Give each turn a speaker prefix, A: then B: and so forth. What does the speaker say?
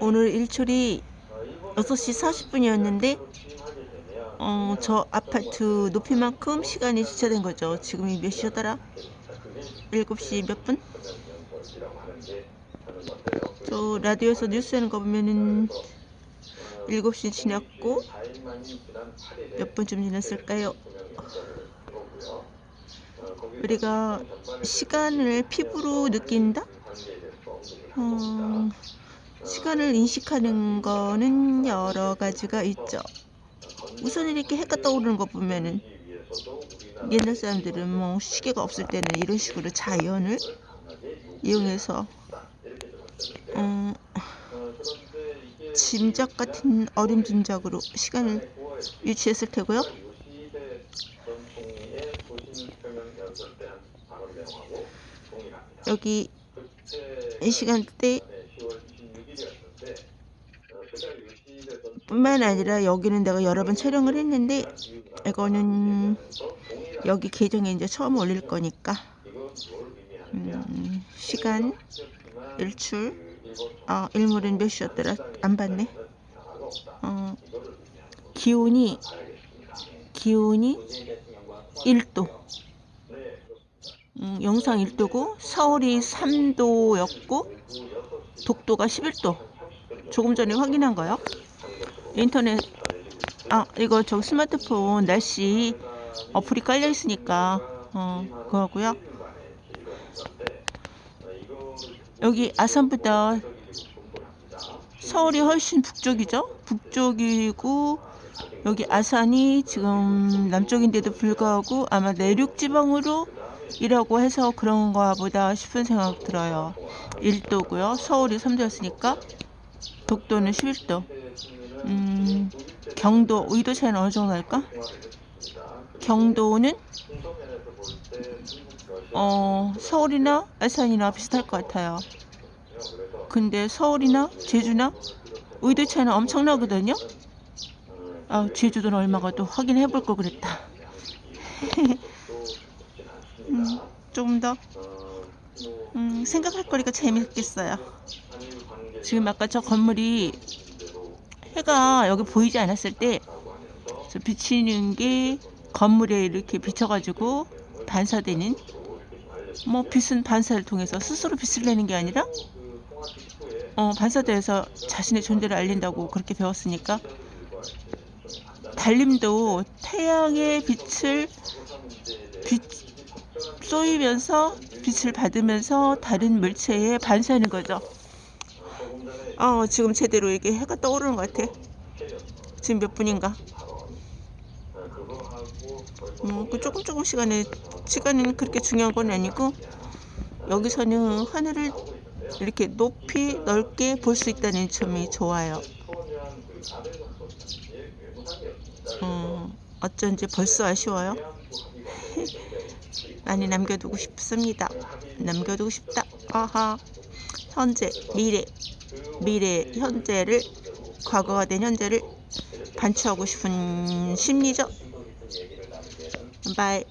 A: 오늘 일출이 6시 40분이었는데 어, 저 아파트 높이만큼 시간이 지체된 거죠. 지금이 몇 시였더라? 7시 몇 분? 저 라디오에서 뉴스 하는 거 보면은 7시 지났고 몇 분쯤 지났을까요? 우리가 시간을 피부로 느낀다? 어, 시간을 인식하는 거는 여러 가지가 있죠. 우선 이렇게 해가 떠오르는 거 보면은 옛날 사람들은 뭐 시계가 없을 때는 이런 식으로 자연을 이용해서 어, 짐작 같은 어린 짐작으로 시간을 유치했을 테고요. 여기 이 시간대 뿐만 아니라 여기는 내가 여러 번 촬영을 했는데 이거는 여기 계정에 이제 처음 올릴 거니까 음, 시간 일출 아 일몰은 몇 시였더라? 안 봤네. 어, 기온이 기온이 1도 음, 영상 1도고 서울이 3도였고 독도가 11도. 조금 전에 확인한 거요? 인터넷 아 이거 저 스마트폰 날씨 어플이 깔려 있으니까 어 그거고요. 여기 아산보다 서울이 훨씬 북쪽이죠? 북쪽이고 여기 아산이 지금 남쪽인데도 불구하고 아마 내륙 지방으로 이라고 해서 그런가 보다 싶은 생각 들어요 1도고요 서울이 3도였으니까 독도는 11도 음, 경도 의도 차이는 어느 정도 날까? 경도는 어, 서울이나 아산이나 비슷할 것 같아요. 근데 서울이나 제주나 의도 차이는 엄청나거든요. 아, 제주도는 얼마가 또 확인해 볼 걸 그랬다. 음, 조금 더 음, 생각할 거리가 재밌겠어요. 지금 아까 저 건물이 해가 여기 보이지 않았을 때저 비치는 게 건물에 이렇게 비쳐가지고 반사되는 뭐 빛은 반사를 통해서 스스로 빛을 내는 게 아니라 어, 반사돼서 자신의 존재를 알린다고 그렇게 배웠으니까 달림도 태양의 빛을 빛 쏘이면서 빛을 받으면서 다른 물체에 반사하는 거죠. 어, 지금 제대로 이게 해가 떠오르는 것 같아. 지금 몇 분인가? 음, 그 조금 조금 시간에 시간은 그렇게 중요한 건 아니고 여기서는 하늘을 이렇게 높이 넓게 볼 수 있다는 점이 좋아요. 음, 어쩐지 벌써 아쉬워요. 많이 남겨두고 싶습니다. 남겨두고 싶다. 아하. 현재, 미래, 미래, 현재를 과거가 된 현재를 반추하고 싶은 심리죠. 바이.